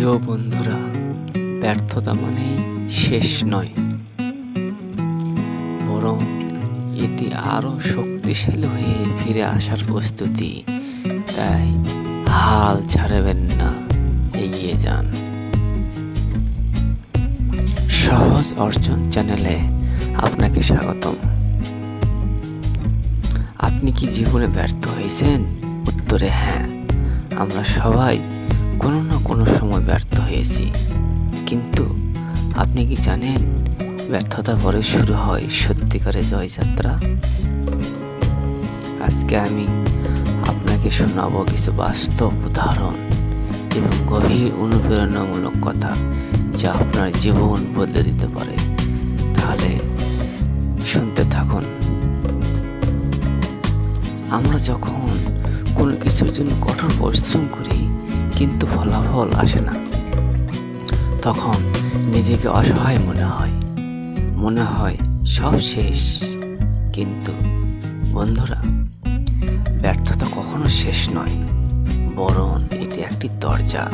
প্রিয় বন্ধুরা, ব্যর্থতা মানে শেষ নয়। বরং এটি আরও শক্তিশালী হয়ে ফিরে আসার প্রস্তুতি। তাই হাল ছাড়বেন না, এগিয়ে যান। সহজ অর্জন চ্যানেলে আপনাকে স্বাগতম। আপনি কি জীবনে ব্যর্থ হয়েছেন? উত্তরে হ্যাঁ আমরা সবাই কোনো না কোনো সময় ব্যর্থ হয়েছি। কিন্তু আপনি কি জানেন ব্যর্থতা পরে শুরু হয় সত্যিকারের জয়যাত্রা? আজকে আমি আপনাকে শোনাবো কিছু বাস্তব উদাহরণ এবং গভীর অনুপ্রেরণামূলক কথা যা আপনার জীবন বদলে দিতে পারে। তাহলে শুনতে থাকুন। আমরা যখন কোনো কিছুর জন্য কঠোর পরিশ্রম করি কিন্তু ফলাফল আসে না। তখন নিজেকে অসহায় মনে হয়। মনে হয় সব শেষ। কিন্তু বন্ধুরা, ব্যর্থতা কখনো শেষ নয়। বরং এটি একটি দরজা,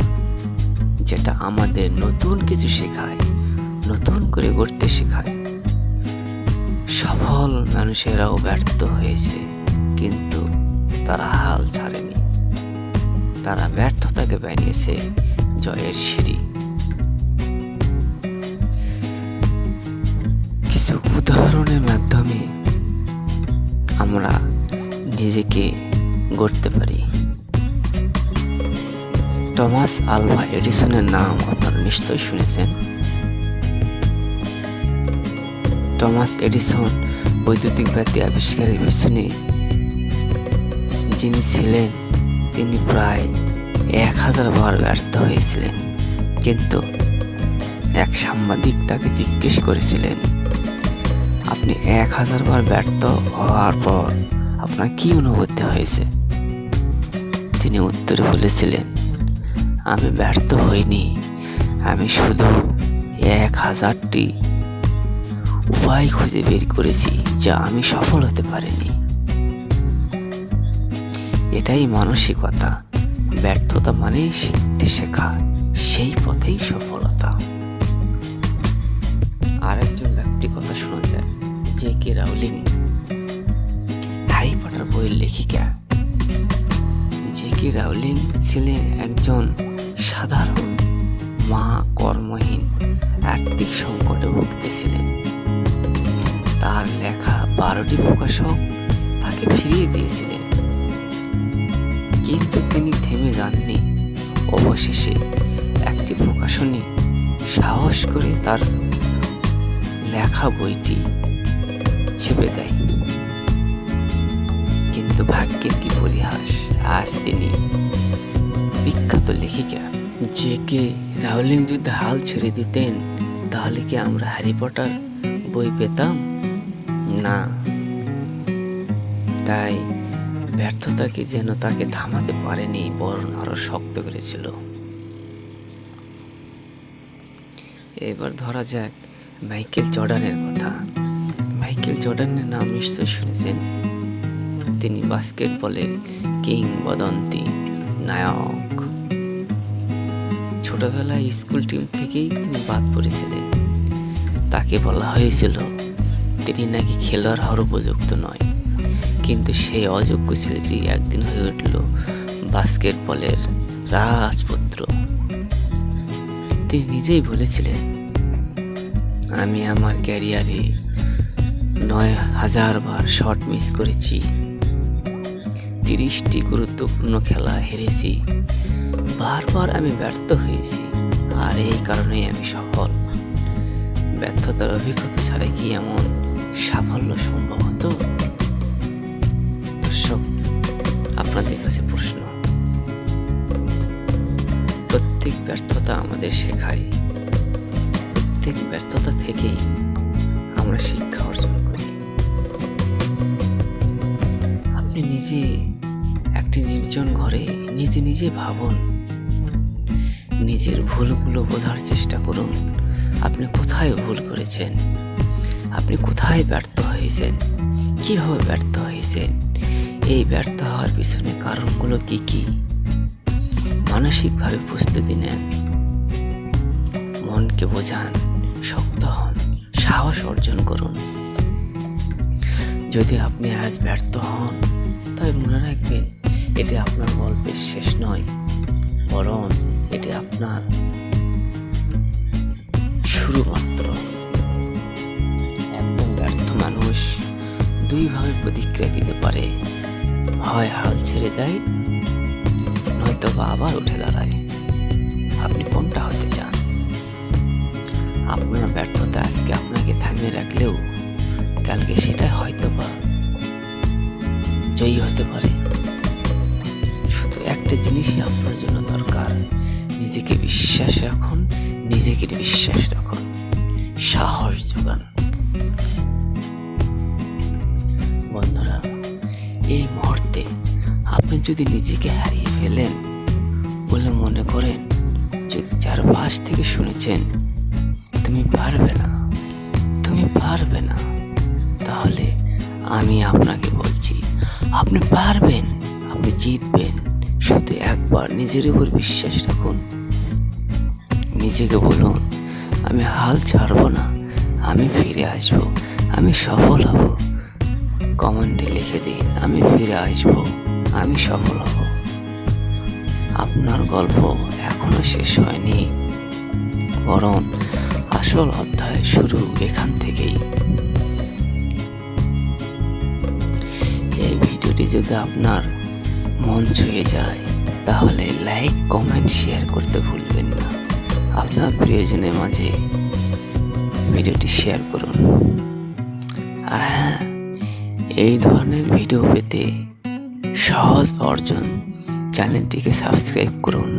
যেটা আমাদের নতুন কিছু শেখায়, নতুন করে গড়তে শেখায়। সফল মানুষেরাও ব্যর্থ হয়েছে, কিন্তু তারা হাল ছাড়েনি। তারা ব্যর্থতাকে বানিয়েছে জয়ের সিঁড়ি। কিছু উদাহরণের মাধ্যমে আমরা নিজেকে গড়তে পারি। টমাস আলভা এডিসনের নাম আপনারা নিশ্চয়ই শুনেছেন। টমাস এডিসন বৈদ্যুতিক বাতি আবিষ্কারের পিছনে যিনি ছিলেন তিনি প্রায় এক হাজার বার ব্যর্থ হয়েছিলেন। কিন্তু এক সাংবাদিক তাকে জিজ্ঞেস করেছিলেন, আপনি এক হাজার বার ব্যর্থ হওয়ার পর আপনার কি অনুভূতি হয়েছে? তিনি উত্তরে বলেছিলেন, আমি ব্যর্থ হইনি। আমি শুধু এক হাজারটি উপায় খুঁজে বের করেছি যা আমি সফল হতে পারিনি। এটাই মানসিকতা। ব্যর্থতা মানে শিখতে শেখা। সেই পথেই সফলতা। আরেকজন ব্যক্তি কথা শোনা যায়, J K Rowling. Harry Potter বইয়ের লেখিকা। জে কে রাউলিং ছিলেন একজন সাধারণ মা কর্মহীন, আর্থিক সংকটে ভুগতেছিলেন। তার লেখা বারোটি প্রকাশক তাকে ফিরিয়ে দিয়েছিলেন। কিন্তু তিনি থেমে যাননি। অবশেষে একটি প্রকাশনী সাহস করে তার লেখা বইটি ছেপে দেয়। কিন্তু ভাগ্যের কি পরিহাস? আজ তিনি বিখ্যাত লেখিকা। যে কে রাউলিং যদি হাল ছেড়ে দিতেন, তাহলে কি আমরা হ্যারি পটার বই পেতাম? না। তাই ব্যর্থতাকে যেন তাকে থামাতে পারেনি বরং আরও শক্ত করেছিল। এবার ধরা যাক মাইকেল জর্ডানের কথা। মাইকেল জর্ডানের নাম নিশ্চয় শুনেছেন? তিনি বাস্কেটবলের কিংবদন্তি, নায়ক। ছোটবেলায় স্কুল টিম থেকেই তিনি বাদ পড়েছিলেন। তাকে বলা হয়েছিল, তিনি নাকি খেলোয়াড় হওয়ার উপযুক্ত নয়। কিন্তু সেই অযোগ্য ছেলেটি একদিন হয়ে উঠল বাস্কেটবলের রাজপুত্র। তিনি নিজেই বলেছিলেন, আমি আমার ক্যারিয়ারে নয় হাজার বার শট মিস করেছি। তিরিশটি গুরুত্বপূর্ণ খেলা হেরেছি। বারবার আমি ব্যর্থ হয়েছি। আর এই কারণেই আমি সফল। ব্যর্থতার অভিজ্ঞতা ছাড়া কি এমন সাফল্য সম্ভব হতো? ব্যর্থতা আমাদের শেখায়। প্রত্যেক ব্যর্থতা থেকেই আমরা শিক্ষা অর্জন করি। আপনি নিজে একটি নির্জন ঘরে নিজে নিজে ভাবুন। নিজের ভুলগুলো বোঝার চেষ্টা করুন। আপনি কোথায় ভুল করেছেন? আপনি কোথায় ব্যর্থ হয়েছেন? কীভাবে ব্যর্থ হয়েছেন? এই ব্যর্থ হওয়ার পিছনে কারণগুলো কি কি? মানসিকভাবে প্রস্তুতি নেন। মনকে বোঝান, শক্ত হন, সাহস অর্জন করুন। যদি আপনি আজ ব্যর্থ হন, তবে মনে রাখবেন, এটি আপনার গল্পের শেষ নয়, বরং এটি আপনার শুরু মাত্র একজন ব্যর্থ মানুষ দুইভাবে প্রতিক্রিয়া দিতে পারে। হয় হাল ছেড়ে দেয় নয়তো বা আবার উঠে দাঁড়ায়। আপনি কোনটা আপনার ব্যর্থতা আজকে আপনাকে থামিয়ে রাখলেও কালকে সেটা হয়তো বা জয়ী হতে পারে। শুধু একটা জিনিসই আপনার জন্য দরকার, নিজেকে বিশ্বাস রাখুন, নিজেকে বিশ্বাস রাখুন, সাহস যোগান। বন্ধুরা, এই মুহূর্তে আপনি যদি নিজেকে হারিয়ে ফেলেন বলে মনে করেন, যদি চারপাশ থেকে শুনেছেন তুমি পারবে না, তুমি পারবে না। তাহলে আমি আপনাকে বলছি, আপনি পারবেন, আপনি জিতবেন। শুধু একবার নিজের উপর বিশ্বাস রাখুন। নিজেকে বলুন, আমি হাল ছাড়বো না, আমি ফিরে আসব, আমি সফল হব। কমেন্টে লিখে দিন, আমি ফিরে আসব, আমি সফল হব। আপনার গল্প এখনও শেষ হয়নি। বরং আসল অধ্যায় শুরু এখান থেকেই। এই ভিডিওটি যদি আপনার মন ছুঁয়ে যায়, তাহলে লাইক, কমেন্ট, শেয়ার করতে ভুলবেন না। আপনার প্রিয়জনের মাঝে ভিডিওটি শেয়ার করুন। আর হ্যাঁ এই ধরনের ভিডিও পেতে সহজ অর্জন চ্যানেলটিকে সাবস্ক্রাইব করুন।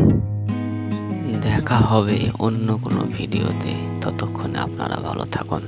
দেখা হবে অন্য কোনো ভিডিওতে। ততক্ষণে আপনারা ভালো থাকুন।